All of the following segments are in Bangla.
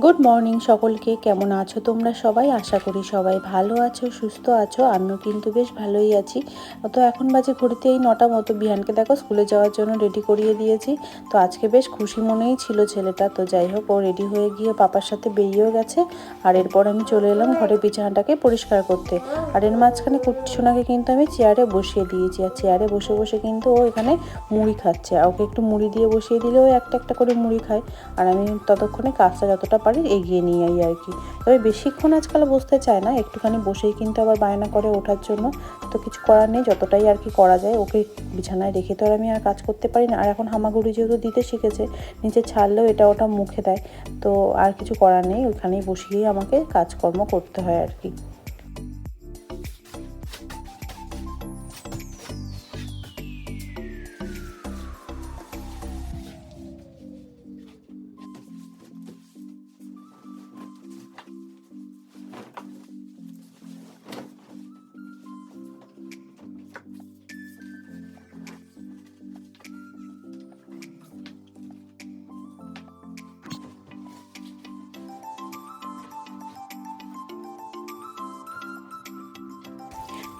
গুড মর্নিং সকলকে, কেমন আছো তোমরা সবাই? আশা করি সবাই ভালো আছো, সুস্থ আছো, আমিও কিন্তু বেশ ভালোই আছি। তো এখন বাজে ঘড়িতে এই নটা মতো। বিহানকে দেখো স্কুলে যাওয়ার জন্য রেডি করিয়ে দিয়েছি। তো আজকে বেশ খুশি মনেই ছিল ছেলেটা। তো যাই হোক, ও রেডি হয়ে গিয়ে পাপার সাথে বেরিয়েও গেছে। আর এরপর আমি চলে এলাম ঘরে বিছানাটাকে পরিষ্কার করতে। আর এর মাঝখানে কুট্টি সোনাকে কিন্তু আমি চেয়ারে বসিয়ে দিয়েছি। আর চেয়ারে বসে বসে কিন্তু ও এখানে মুড়ি খাচ্ছে। আর ওকে একটু মুড়ি দিয়ে বসিয়ে দিলেও একটা একটা করে মুড়ি খায়। আর আমি ততক্ষণে কাজটা যতটা পারি এগিয়ে নিয়ে যাই আর কি। তবে বেশিক্ষণ আজকাল বসতে চায় না, একটুখানি বসেই কিন্তু আবার বায়না করে ওঠার জন্য। তো কিছু করার নেই, যতটাই আর কি করা যায়, ওকে বিছানায় রেখে তো আর আমি আর কাজ করতে পারি না। আর এখন হামাগুড়ি যেহেতু দিতে শিখেছে, নিচে ছাড়লেও এটা ওটা মুখে দেয়। তো আর কিছু করার নেই, ওখানেই বসিয়েই আমাকে কাজকর্ম করতে হয় আর কি।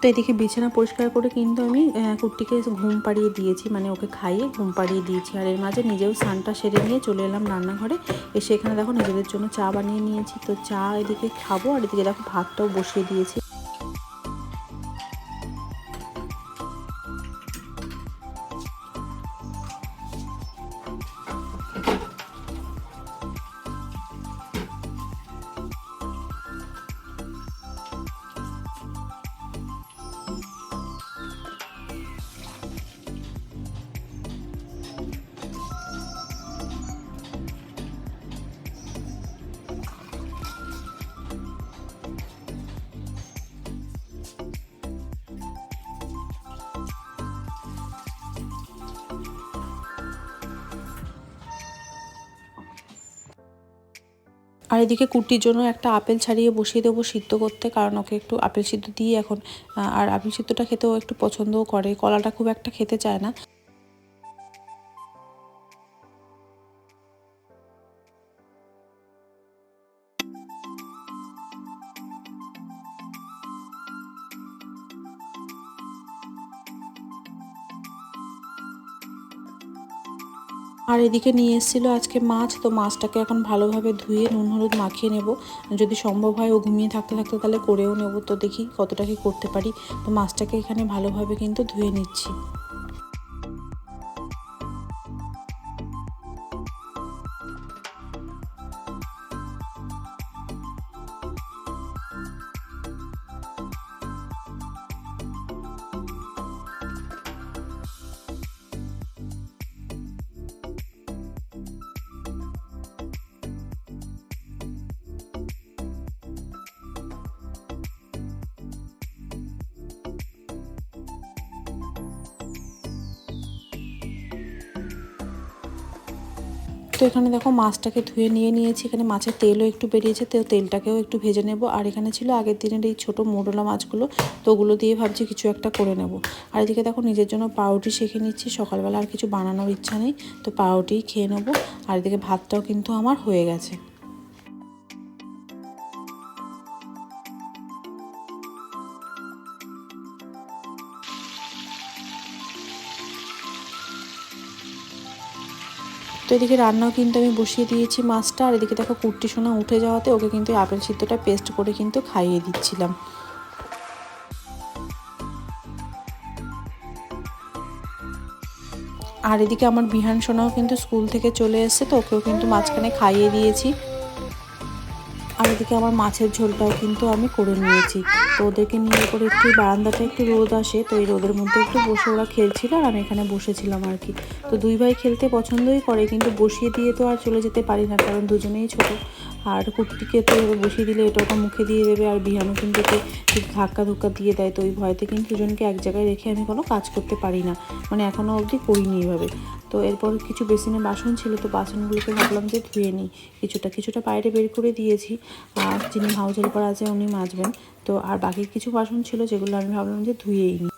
তো এদিকে বিছানা পরিষ্কার করে কিন্তু আমি কুর্তিকে ঘুম পাড়িয়ে দিয়েছি। মানে ওকে খাইয়ে ঘুম পাড়িয়ে দিয়েছি। আর এর মাঝে নিজেও স্নানটা সেরে নিয়ে চলে এলাম রান্নাঘরে। এসে এখানে দেখো নিজেদের জন্য চা বানিয়ে নিয়েছি। তো চা এদিকে খাব আর এদিকে দেখো ভাতটাও বসিয়ে দিয়েছি। আর এদিকে কুর্তির জন্য একটা আপেল ছাড়িয়ে বসিয়ে দেবো সিদ্ধ করতে, কারণ ওকে একটু আপেল সিদ্ধ দিয়ে এখন। আর আপেল সিদ্ধটা খেতেও একটু পছন্দও করে, কলাটা খুব একটা খেতে চায় না। আর এদিকে নিয়ে এসেছিল আজকে মাছ, তো মাছটাকে এখন ভালোভাবে ধুয়ে নুন, হলুদ মাখিয়ে নেব। যদি সম্ভব হয় ও ঘুমিয়ে থাকতে থাকতে তাহলে করেও নেব। তো দেখি কতটা কি করতে পারি। তো মাছটাকে এখানে ভালোভাবে কিন্তু ধুয়ে নিচ্ছি। তো এখানে দেখো মাছটাকে ধুয়ে নিয়ে নিয়েছি। এখানে মাছের তেলও একটু বেরিয়েছে, তো তেলটাকেও একটু ভেজে নেব। আর এখানে ছিল আগের দিনের এই ছোটো মোডলা মাছগুলো, তো ওগুলো দিয়ে ভাবছি কিছু একটা করে নেব। আর এদিকে দেখো নিজের জন্য পাউরুটি শেখে নিচ্ছি, সকালবেলা আর কিছু বানানোর ইচ্ছা নেই, তো পাউরুটি খেয়ে নেব। আর এদিকে ভাতটাও কিন্তু আমার হয়ে গেছে। এদিকে রান্নাও কিন্তু আমি বসিয়ে দিয়েছি মাছটা। আর এদিকে দেখো কুর্তি সোনা উঠে যাওয়াতে ওকে কিন্তু আপেল সিদ্ধটা পেস্ট করে কিন্তু খাইয়ে দিচ্ছিলাম। আর এদিকে আমার বিহান সোনাও কিন্তু স্কুল থেকে চলে এসছে, তো ওকেও কিন্তু মাঝখানে খাইয়ে দিয়েছি। আর এদিকে আমার মাছের ঝোলটাও কিন্তু আমি করে নিয়েছি। তো ওদেরকে নিয়ে করে একটু বারান্দাটা একটু রোদ আসে, তো এই রোদের মধ্যে একটু বসে ওরা খেলছিল আর আমি এখানে বসেছিলাম আর কি। তো দুই ভাই খেলতে পছন্দই করে, কিন্তু বসিয়ে দিয়ে তো আর চলে যেতে পারি না, কারণ দুজনেই ছোট। আর কুট্টিকে তো বসিয়ে দিলে এটা ওটা মুখে দিয়ে দেবে, আর বিহানও কিন্তু ঠিক ধাক্কা ধুক্কা দিয়ে দেয়। তো ওই ভয়তে কিন্তু দুজনকে এক জায়গায় রেখে আমি কোনো কাজ করতে পারি না। মানে এখনও অবধি করিনি এভাবে। তো এরপর কিছু বেসিনে বাসন ছিল, তো বাসনগুলোকে ভাবলাম যে ধুয়ে নিই। কিছুটা কিছুটা বাইরে বের করে দিয়েছি। আর যিনি হাউস হেল্পার আছে, উনি মাজবেন। তো আর বাকি কিছু বাসন ছিল, যেগুলো আমি ভাবলাম যে ধুয়েই নিই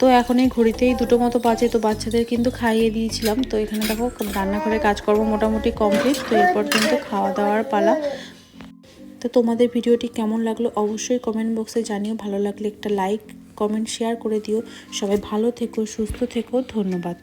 তো এখন এই ঘড়িতেই দুটো মতো বাজে, তো বাচ্চাদের কিন্তু খাইয়ে দিয়েছিলাম। তো এখানে দেখো, রান্নাঘরে কাজকর্ম মোটামুটি কমপ্লিট, তো এরপর কিন্তু খাওয়া দাওয়ার পালা। তো তোমাদের ভিডিওটি কেমন লাগল অবশ্যই কমেন্ট বক্সে জানিও। ভালো লাগলে একটা লাইক কমেন্ট শেয়ার করে দিও। সবাই ভালো থেকো, সুস্থ থেকো, ধন্যবাদ।